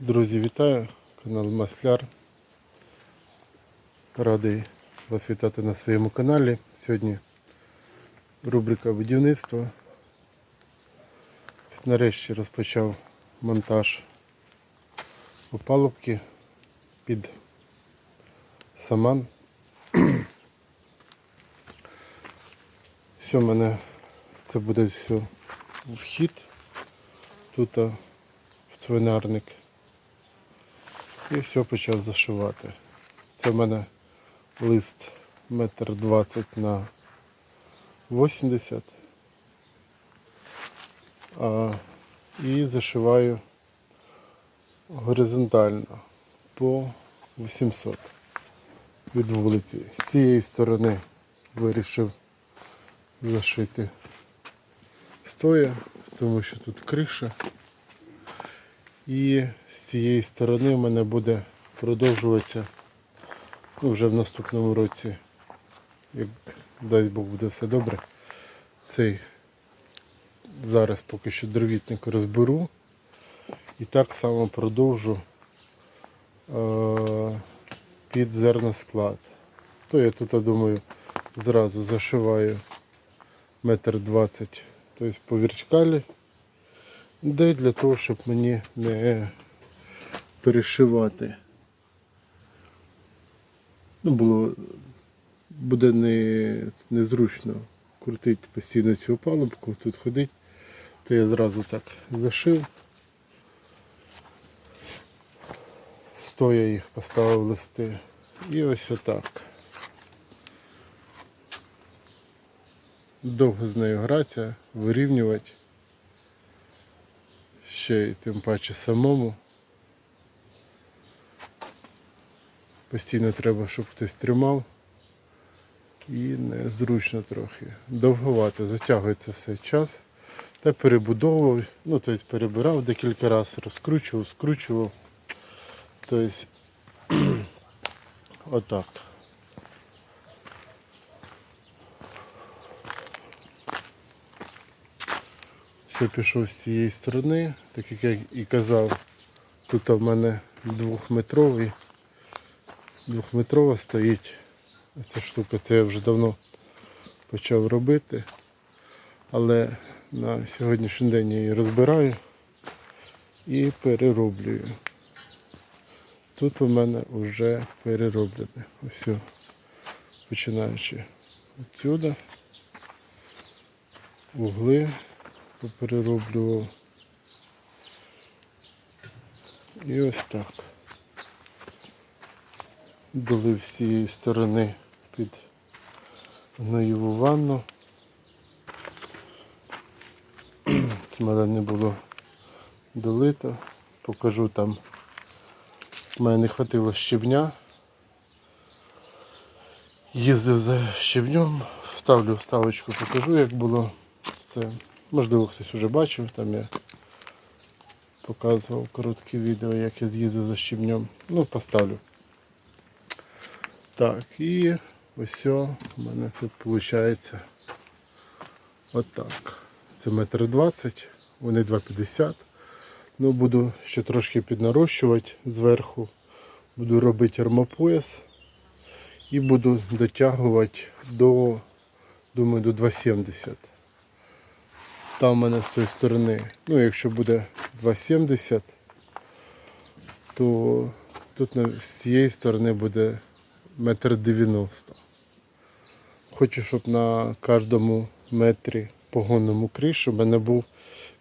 Друзі, вітаю! Канал Масляр. Радий вас вітати на своєму каналі. Сьогодні рубрика будівництва. Нарешті розпочав монтаж опалубки під саман. Все, в мене це буде все вхід тут в цвинарник. І все почав зашивати. Це в мене лист метр двадцять на 80. А, і зашиваю горизонтально по 800 від вулиці. З цієї сторони вирішив зашити стоя, тому що тут криша. І цієї сторони в мене буде продовжуватися ну, вже в наступному році, як дасть Бог буде все добре. Цей зараз поки що дровітник розберу і так само продовжу е- під зерносклад. То я тут, я думаю, зразу зашиваю метр двадцять, тобто по вертикалі. Де для того, щоб мені не перешивати. Ну, було, буде не, незручно крутити постійно цю палубку, тут ходити, то я зразу так зашив. Стоя їх поставив листи. І ось отак. Довго з нею гратися, вирівнювати ще й тим паче самому. Постійно треба, щоб хтось тримав. І незручно трохи. Довговато, затягується все час. Та перебудовував, ну тобто перебирав декілька разів, розкручував, скручував. Тобто отак. Все пішов з цієї сторони, так як я і казав, тут в мене двохметровий, двохметрова стоїть ця штука, це я вже давно почав робити, але на сьогоднішній день я її розбираю і перероблюю. Тут у мене вже перероблене. Ось, починаючи відсюди, угли поперероблював. І ось так. Долив з цієї сторони під гноєву ванну. Мене не було долито. Покажу там. У мене не вистачило щебня. Їздив за щебнем, вставлю вставочку, покажу як було це. Можливо, хтось вже бачив, там я показував коротке відео, як я з'їздив за щебнем. Ну, поставлю. Так, і ось у мене тут виходить отак. Це метр двадцять, вони 2,50. Ну, буду ще трошки піднарощувати зверху. Буду робити армопояс і буду дотягувати до, думаю, до 2,70. Там у мене з цієї сторони, ну якщо буде 2,70, то тут з цієї сторони буде метр 90. Хочу, щоб на кожному метрі погонному кришу в мене був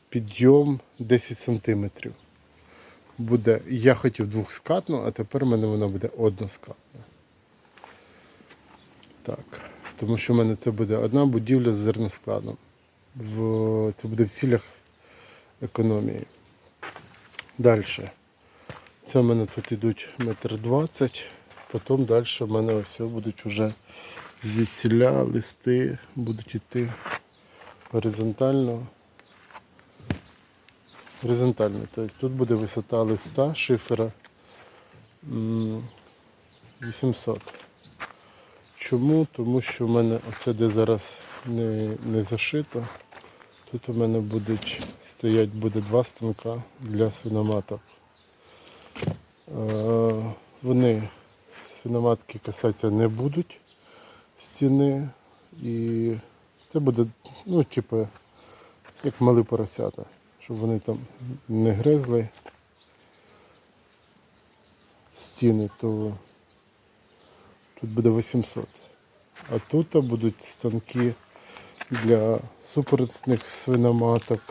підйом 10 сантиметрів. Буде, я хотів двохскатну, а тепер в мене вона буде односкатна. Так, тому що в мене це буде одна будівля з зерноскладом в, це буде в цілях економії. Далі. Це в мене тут йдуть метр двадцять, потім далі в мене ось будуть вже звідсіля листи, будуть йти горизонтально. Горизонтально. Тобто тут буде висота листа шифера 800. Чому? Тому що в мене оце де зараз не, не зашито. Тут у мене будуть стоять буде два станка для свиноматок. Е, Вони свиноматки касатися не будуть стіни. І це буде, ну, типу, як малі поросята, щоб вони там не гризли стіни, то тут буде 800. А тут будуть станки для супоросних свиноматок,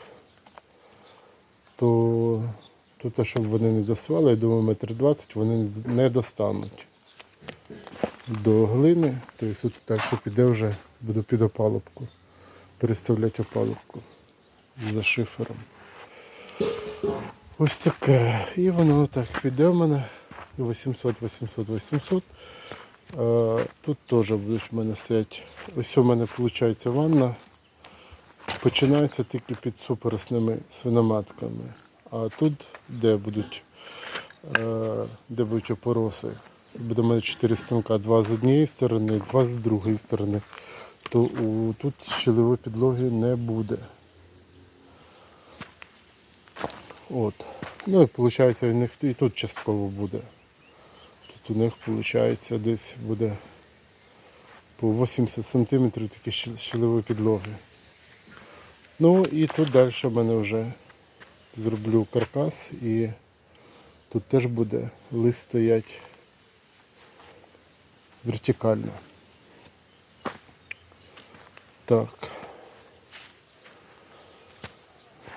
то тут, щоб вони не досвали, я думаю, метр двадцять вони не достануть до глини, тобто тут далі піде вже, буду під опалубку, переставляти опалубку за шифером. Ось таке. І воно так піде в мене 800, 800, 800. Тут теж будуть в мене стоять. Ось у мене виходить ванна. Починається тільки під супоросними свиноматками. А тут, де будуть, е, де будуть опороси, буде мене 4 станка, два з однієї сторони, два з другої сторони, то у, тут щелевої підлоги не буде. От. Ну і виходить, у них і тут частково буде. Тут у них виходить десь буде по 80 см тільки щ- щелевої підлоги. Ну і тут далі в мене вже зроблю каркас і тут теж буде лист стоять вертикально. Так.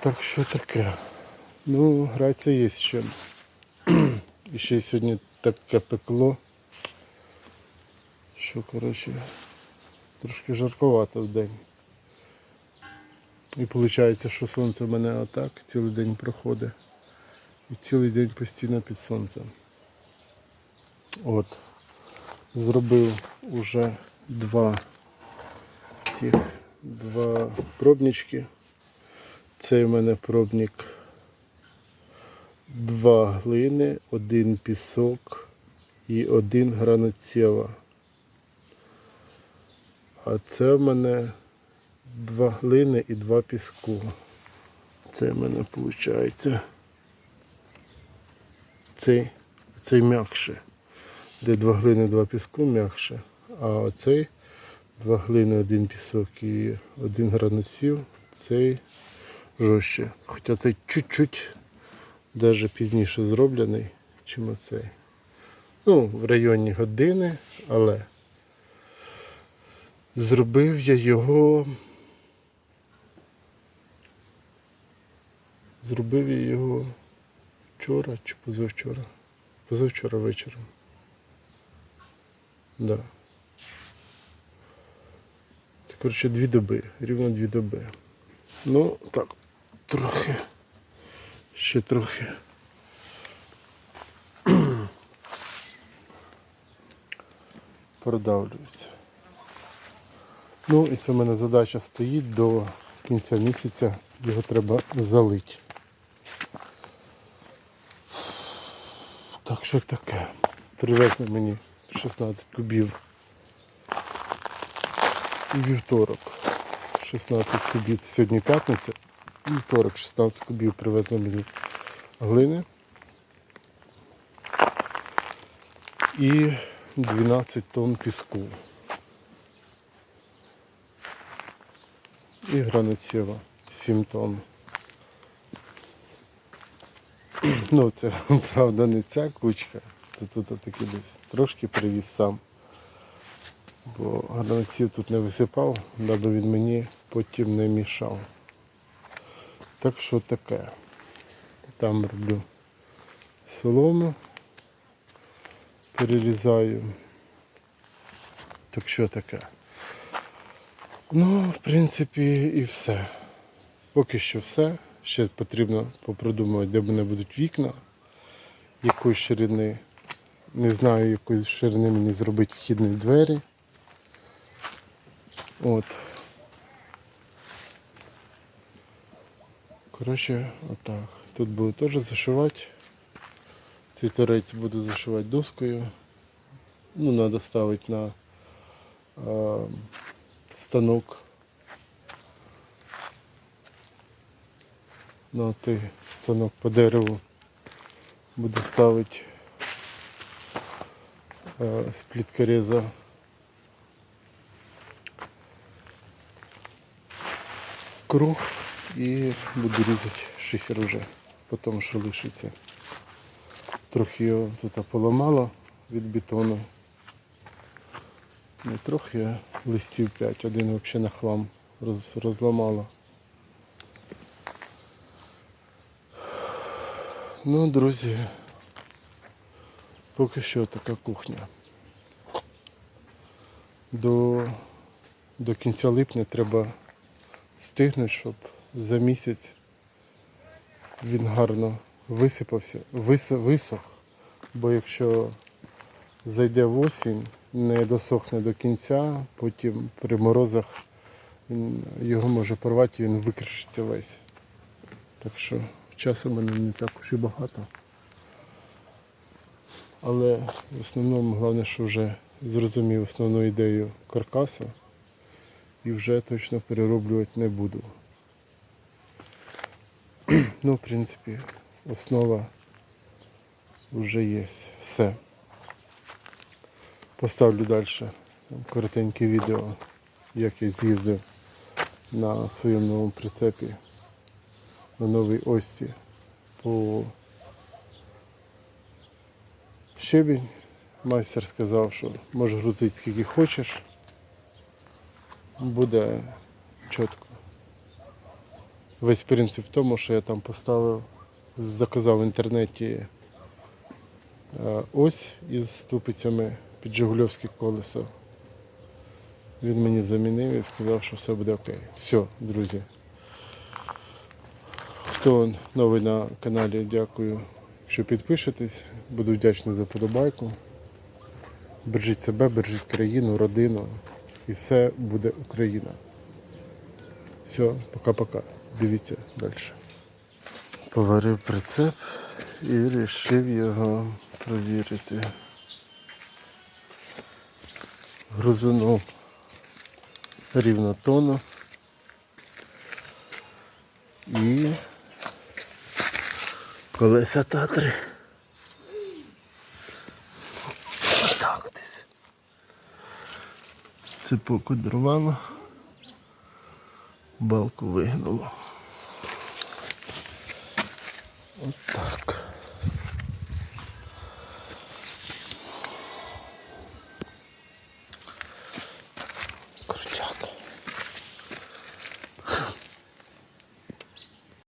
Так що таке? Ну, гратися є чим. І ще сьогодні таке пекло, що, коротше, трошки жарковато в день. І виходить, що сонце в мене отак цілий день проходить. І цілий день постійно під сонцем. От. Зробив уже два цих два пробнички. Цей в мене пробник два глини, один пісок і один граноцева. А це в мене два глини і два піску. Це в мене виходить. Цей, цей м'якше. Де два глини, два піску м'якше. А оцей два глини, один пісок і один граносів, цей жорстче. Хоча цей чуть-чуть даже пізніше зроблений, чим оцей. Ну, в районі години, але зробив я його. Зробив я його вчора чи позавчора. Позавчора вечором. Да. Це, коротше, дві доби, рівно дві доби. Ну, так, трохи. Ще трохи. Продавлюється. Ну і це в мене задача стоїть до кінця місяця, його треба залити. Так що таке. Привезли мені 16 кубів у вівторок. 16 кубів. Це сьогодні п'ятниця. Вівторок 16 кубів привезли мені глини. І 12 тонн піску. І границева 7 тонн. Ну, це правда не ця кучка, це тут таки десь. Трошки привіз сам. Бо гранаців тут не висипав, даби він мені потім не мішав. Так що таке. Там роблю солому, перерізаю. Так що таке. Ну, в принципі, і все. Поки що все. Ще потрібно попродумати, де в мене будуть вікна, якої ширини. Не знаю, якої ширини мені зробити вхідні двері. От. Коротше, отак. Тут буду теж зашивати. Цей торець буду зашивати доскою. Ну, треба ставити на а, станок. На той станок по дереву буду ставити е, з пліткореза. Круг і буду різати шифер уже, потім що лишиться. Трохи його тут поламало від бетону. Не трохи, а листів 5, один взагалі на хлам роз, розламало. Ну, друзі, поки що така кухня. До, до кінця липня треба стигнути, щоб за місяць він гарно висипався, вис, висох. Бо якщо зайде осінь, не досохне до кінця, потім при морозах він, його може порвати і він викришиться весь. Так що часу мене не так уж і багато. Але в основному головне, що вже зрозумів основну ідею каркасу і вже точно перероблювати не буду. Ну, в принципі, основа вже є. Все. Поставлю далі коротеньке відео, як я з'їздив на своєму новому прицепі на новій осці по щебінь. Майстер сказав, що можеш грузити скільки хочеш. Буде чітко. Весь принцип в тому, що я там поставив, заказав в інтернеті е, ось із ступицями під Жигульовське колесо. Він мені замінив і сказав, що все буде окей. Все, друзі. Хто новий на каналі, дякую, що підпишетесь. Буду вдячний за подобайку. Бережіть себе, бережіть країну, родину. І все буде Україна. Все, пока-пока. Дивіться далі. Поварив прицеп і вирішив його провірити. Грузунув рівно тонну. І колеса татри. Так десь. Цепок одорвало, балку вигнуло. Отак. так.